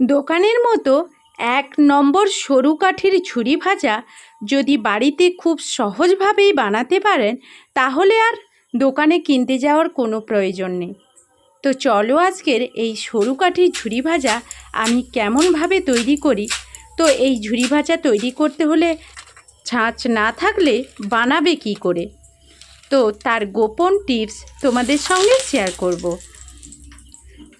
দোকানের মতো এক নম্বর সরু কাঠির ঝুরি ভাজা যদি বাড়িতে খুব সহজভাবেই বানাতে পারেন, তাহলে আর দোকানে কিনতে যাওয়ার কোনো প্রয়োজন নেই। তো চলো আজকের এই সরু কাঠির ঝুড়ি ভাজা আমি কেমনভাবে তৈরি করি? তো এই ঝুড়ি ভাজা তৈরি করতে হলে ছাঁচ না থাকলে বানাবে কি করে? তো তার গোপন টিপস তোমাদের সঙ্গে শেয়ার করব।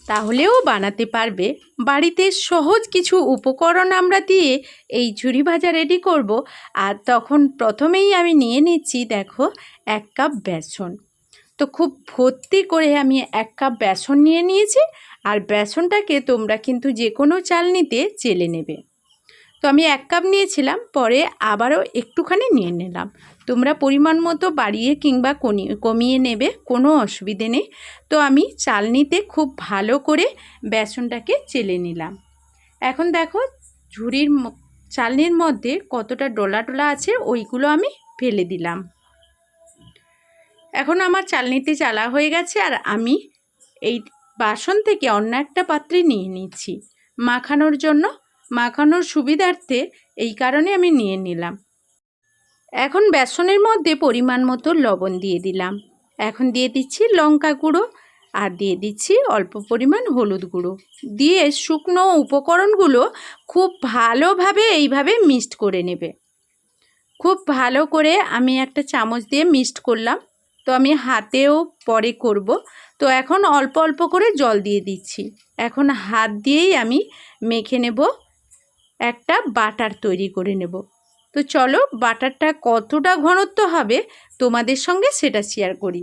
তাহলেও বানাতে পারবে। বাড়িতে সহজ কিছু উপকরণ আমরা দিয়ে এই ঝুরি ভাজা রেডি করব। আর তখন প্রথমেই আমি নিয়ে নিচ্ছি, দেখো, এক কাপ বেসন। তো খুব ভর্তি করে আমি এক কাপ বেসন নিয়ে নিয়েছি। আর বেসনটাকে তোমরা কিন্তু যে কোনো চালনিতে চেলে নেবে। তো আমি এক কাপ নিয়েছিলাম, পরে আবারও একটুখানি নিয়ে নিলাম। তোমরা পরিমাণ মতো বাড়িয়ে কিংবা কমিয়ে নেবে, কোনো অসুবিধে নেই। তো আমি চালনিতে খুব ভালো করে বেসনটাকে চেলে নিলাম। এখন দেখো, ঝুড়ির চালনির মধ্যে কতটা ডোলা টোলা আছে, ওইগুলো আমি ফেলে দিলাম। এখন আমার চালনিতে চালা হয়ে গেছে, আর আমি এই বাসন থেকে অন্য একটা পাত্রে নিয়ে নিচ্ছি। মাখানোর জন্য মাখানোর সুবিধার্থে এই কারণে আমি নিয়ে নিলাম। এখন বেসনের মধ্যে পরিমাণ মতো লবণ দিয়ে দিলাম। এখন দিয়ে দিচ্ছি লঙ্কা গুঁড়ো আর দিয়ে দিচ্ছি অল্প পরিমাণ হলুদ গুঁড়ো। দিয়ে শুকনো উপকরণগুলো খুব ভালোভাবে এইভাবে মিক্সড করে নেবে। খুব ভালো করে আমি একটা চামচ দিয়ে মিক্সড করলাম। তো আমি হাতেও পরে করব। তো এখন অল্প অল্প করে জল দিয়ে দিচ্ছি। এখন হাত দিয়েই আমি মেখে নেব। একটা বাটার তৈরি করে নেব। তো চলো বাটারটা কতটা ঘনত্ব হবে তোমাদের সঙ্গে সেটা শেয়ার করি।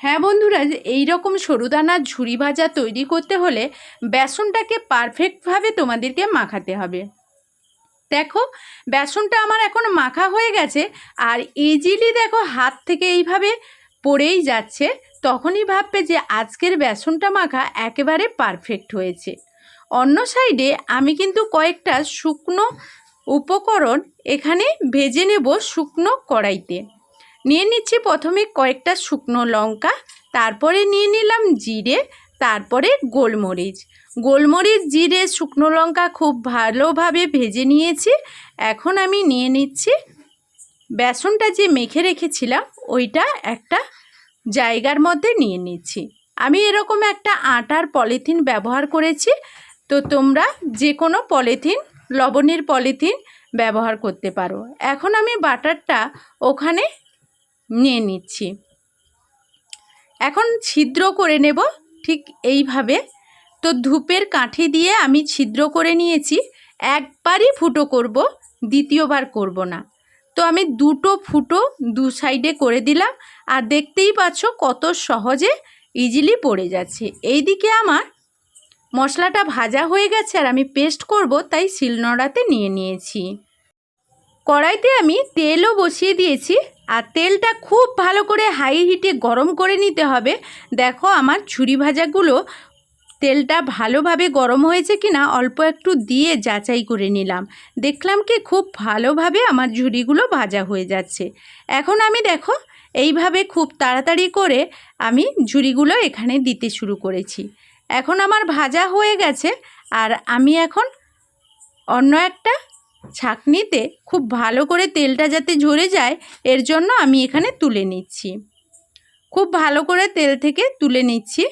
হ্যাঁ বন্ধুরা এই রকম সরুদানার ঝুরি ভাজা তৈরি করতে হলে বেসনটাকে পারফেক্টভাবে তোমাদেরকে মাখাতে হবে। দেখো, বেসনটা আমার এখন মাখা হয়ে গেছে আর ইজিলি দেখো হাত থেকে এইভাবে পড়েই যাচ্ছে, তখনই ভাববে যে আজকের বেসনটা মাখা একেবারে পারফেক্ট হয়েছে। অন্য সাইডে আমি কিন্তু কয়েকটা শুকনো উপকরণ এখানে ভেজে নেব শুকনো কড়াইতে। নিয়ে নিচ্ছি প্রথমে কয়েকটা শুকনো লঙ্কা, তারপরে নিয়ে নিলাম জিরে, তারপরে গোলমরিচ। গোলমরিচ, জিরে, শুকনো লঙ্কা খুব ভালোভাবে ভেজে নিয়েছি। এখন আমি নিয়ে নিচ্ছি বেসনটা যে মেখে রেখেছিলাম, ওইটা একটা জায়গার মধ্যে নিয়ে নিচ্ছি। আমি এরকম একটা আটার পলিথিন ব্যবহার করেছি তো তোমরা যে কোনো পলিথিন, লবণের পলিথিন ব্যবহার করতে পারো। এখন আমি বাটারটা ওখানে নিয়ে নিচ্ছি। এখন ছিদ্র করে নেব ঠিক এইভাবে। তো ধূপের কাঠি দিয়ে আমি ছিদ্র করে নিয়েছি। একবারই ফুটো করব, দ্বিতীয়বার করব না। তো আমি দুটো ফুটো দু সাইডে করে দিলাম। আর দেখতেই পাচ্ছ কত সহজে ইজিলি পড়ে যাচ্ছে। এইদিকে আমার মশলাটা ভাজা হয়ে গেছে আর আমি পেস্ট করব, তাই শিলনোড়াতে নিয়ে নিয়েছি। কড়াইতে আমি তেলও বসিয়ে দিয়েছি আর তেলটা খুব ভালো করে হাই হিটে গরম করে নিতে হবে। দেখো আমার ছুরি ভাজাগুলো তেলটা ভালোভাবে গরম হয়েছে কিনা, অল্প একটু দিয়ে যাচাই করে নিলাম। দেখলাম কি খুব ভালোভাবে আমার ঝুড়িগুলো ভাজা হয়ে যাচ্ছে। এখন আমি দেখো এইভাবে খুব তাড়াতাড়ি করে আমি ঝুড়িগুলো এখানে দিতে শুরু করেছি। এখন আমার ভাজা হয়ে গেছে আর আমি এখন অন্য একটা ছাঁকনিতে খুব ভালো করে তেলটা যাতে ঝরে যায়, এর জন্য আমি এখানে তুলে নিচ্ছি। খুব ভালো করে তেল থেকে তুলে নিচ্ছি।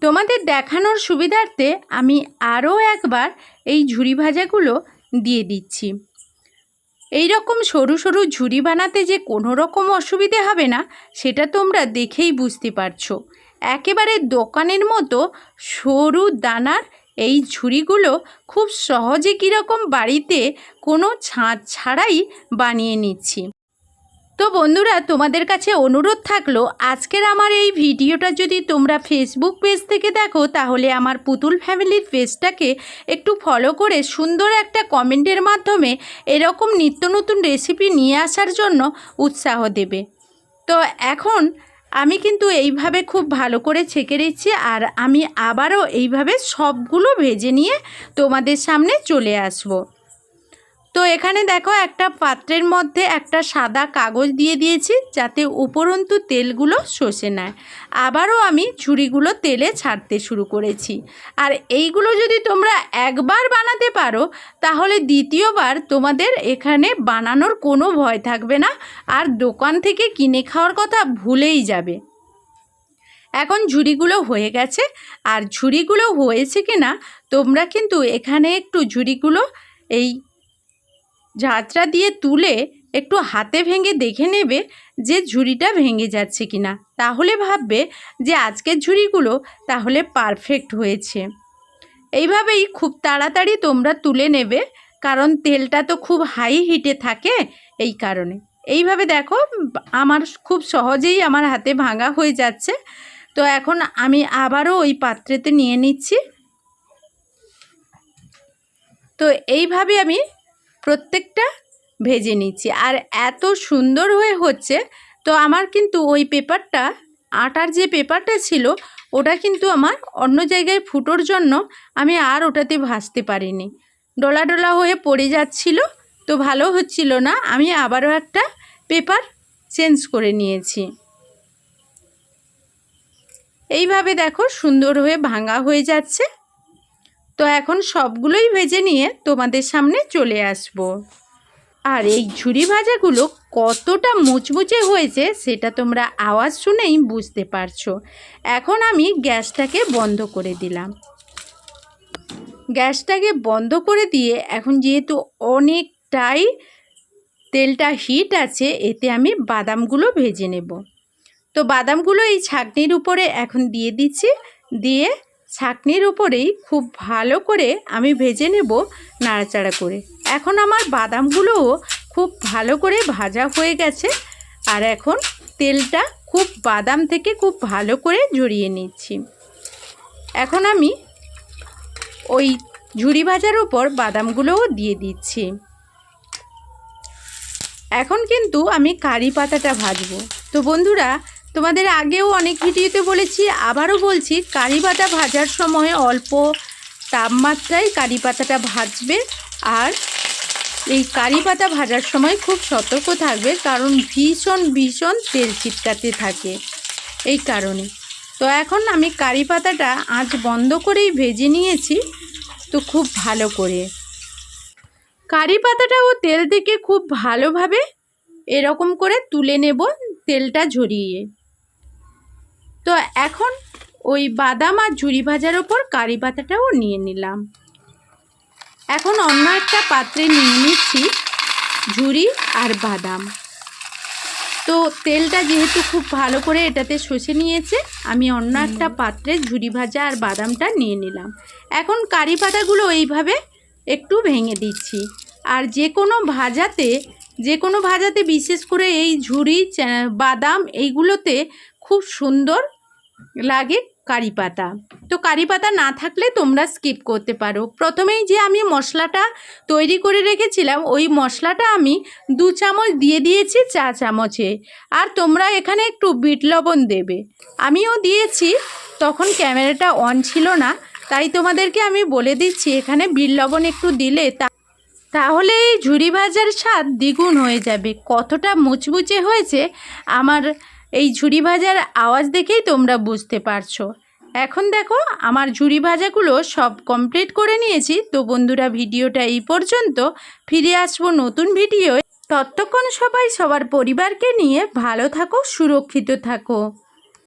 তোমাদের দেখানোর সুবিধার্থে আমি আরও একবার এই ঝুরি ভাজাগুলো দিয়ে দিচ্ছি। এই রকম সরু সরু ঝুড়ি বানাতে যে কোনো রকম অসুবিধে হবে না, সেটা তোমরা দেখেই বুঝতে পারছ। একেবারে দোকানের মতো সরু দানার এই ঝুড়িগুলো খুব সহজে কীরকম বাড়িতে কোনো ছাঁচ ছাড়াই বানিয়ে নিচ্ছি। তো বন্ধুরা, তোমাদের কাছে অনুরোধ থাকল, আজকের আমার এই ভিডিওটা যদি তোমরা ফেসবুক পেজ থেকে দেখো, তাহলে আমার পুতুল ফ্যামিলির পেজটাকে একটু ফলো করে সুন্দর একটা কমেন্টের মাধ্যমে এরকম নিত্য নতুন রেসিপি নিয়ে আসার জন্য উৎসাহ দেবে। তো এখন আমি কিন্তু এইভাবে খুব ভালো করে ছেঁকে দিচ্ছি আর আমি আবারও এইভাবে সবগুলো ভেজে নিয়ে তোমাদের সামনে চলে আসব। তো এখানে দেখো একটা পাত্রের মধ্যে একটা সাদা কাগজ দিয়ে দিয়েছি যাতে উপরন্তু তেলগুলো শোষে নেয়। আবারও আমি ঝুড়িগুলো তেলে ছাড়তে শুরু করেছি। আর এইগুলো যদি তোমরা একবার বানাতে পারো, তাহলে দ্বিতীয়বার তোমাদের এখানে বানানোর কোনো ভয় থাকবে না আর দোকান থেকে কিনে খাওয়ার কথা ভুলেই যাবে। এখন ঝুড়িগুলো হয়ে গেছে। আর ঝুড়িগুলো হয়েছে কি না তোমরা কিন্তু এখানে একটু ঝুড়িগুলো এই ঝাঁচড়া দিয়ে তুলে একটু হাতে ভেঙে দেখে নেবে যে ঝুড়িটা ভেঙে যাচ্ছে কি না তাহলে ভাববে যে আজকের ঝুড়িগুলো তাহলে পারফেক্ট হয়েছে। এইভাবেই খুব তাড়াতাড়ি তোমরা তুলে নেবে, কারণ তেলটা তো খুব হাই হিটে থাকে এই কারণে। এইভাবে দেখো, আমার খুব সহজেই আমার হাতে ভাঙা হয়ে যাচ্ছে। তো এখন আমি আবারও ওই পাত্রেতে নিয়ে নিচ্ছি। তো এইভাবে আমি প্রত্যেকটা ভেজে নিচ্ছি। আর এত সুন্দর হয়ে হচ্ছে, তো আমার কিন্তু ওই পেপারটা, আটার যে পেপারটা ছিল, ওটা কিন্তু আমার অন্য জায়গায় ফুটোর জন্য আমি আর ওটাতে ভাজতে পারিনি। ডলা ডলা হয়ে পড়ে যাচ্ছিল, তো ভালো হচ্ছিল না। আমি আবারও একটা পেপার চেঞ্জ করে নিয়েছি। এইভাবে দেখো সুন্দর হয়ে ভাঙা হয়ে যাচ্ছে। তো এখন সবগুলোই ভেজে নিয়ে তোমাদের সামনে চলে আসব। আর এই ঝুড়ি ভাজাগুলো কতটা মুচমুচে হয়েছে সেটা তোমরা আওয়াজ শুনেই বুঝতে পারছ। এখন আমি গ্যাসটাকে বন্ধ করে দিলাম। গ্যাসটাকে বন্ধ করে দিয়ে এখন যেহেতু অনেকটাই তেলটা হিট আছে, এতে আমি বাদামগুলো ভেজে নেব। তো বাদামগুলো এই ছাকনির উপরে এখন দিয়ে দিচ্ছি, দিয়ে ছাকনির উপরেই খুব ভালো করে আমি ভেজে নেব নাড়াচাড়া করে। এখন আমার বাদামগুলোও খুব ভালো করে ভাজা হয়ে গেছে আর এখন তেলটা খুব বাদাম থেকে খুব ভালো করে ঝরিয়ে নিচ্ছি। এখন আমি ওই ঝুড়ি ভাজার উপর বাদামগুলোও দিয়ে দিচ্ছি। এখন কিন্তু আমি কারি পাতাটা ভাজবো। তো বন্ধুরা তোমাদের আগেও অনেক ভিডিওতে বলেছি, আবারও বলছি, কারি পাতা ভাজার সময় অল্প তাপমাত্রায় কারি পাতাটা ভাজবে আর এই কারি পাতা ভাজার সময় খুব সতর্ক থাকবে কারণ ভীষণ ভীষণ তেল ছিটকাতে থাকে এই কারণে। তো এখন আমি কারি পাতাটা আঁচ বন্ধ করেই ভেজে নিয়েছি, তো খুব ভালো করে। কারি পাতাটাও তেল থেকে খুব ভালোভাবে এরকম করে তুলে নেব তেলটা ঝরিয়ে। তো এখন ওই বাদাম আর ঝুড়ি ভাজার ওপর কারি পাতাটাও নিয়ে নিলাম। এখন অন্য একটা পাত্রে নিয়ে নিচ্ছি ঝুড়ি আর বাদাম। তো তেলটা যেহেতু খুব ভালো করে এটাতে শষে নিয়েছে আমি অন্য একটা পাত্রে ঝুড়ি ভাজা আর বাদামটা নিয়ে নিলাম। এখন কারি পাতাগুলো এইভাবে একটু ভেঙে দিচ্ছি। আর যে কোনো ভাজাতে যে কোনো ভাজাতে বিশেষ করে এই ঝুড়ি বাদাম এইগুলোতে খুব সুন্দর লাগে কারি পাতা। তো কারি পাতা না থাকলে তোমরা স্কিপ করতে পারো। প্রথমেই যে আমি মশলাটা তৈরি করে রেখেছিলাম, ওই মশলাটা আমি দু চামচ দিয়ে দিয়েছি চা চামচে। আর তোমরা এখানে একটু বিট লবণ দেবে। আমিও দিয়েছি, তখন ক্যামেরাটা অন ছিল না, তাই তোমাদেরকে আমি বলে দিচ্ছি, এখানে বিট লবণ একটু দিলে তা তাহলে এই ঝুড়ি ভাজার স্বাদ দ্বিগুণ হয়ে যাবে। কতটা মুচমুচে হয়েছে, আমার এই ঝুড়ি ভাজার আওয়াজ দেখেই তোমরা বুঝতে পারছ। এখন দেখো, আমার ঝুড়ি ভাজাগুলো সব কমপ্লিট করে নিয়েছি। তো বন্ধুরা, ভিডিওটা এই পর্যন্ত। ফিরে আসব নতুন ভিডিও ততক্ষণ সবাই সবার পরিবারকে নিয়ে ভালো থাকো, সুরক্ষিত থাকো।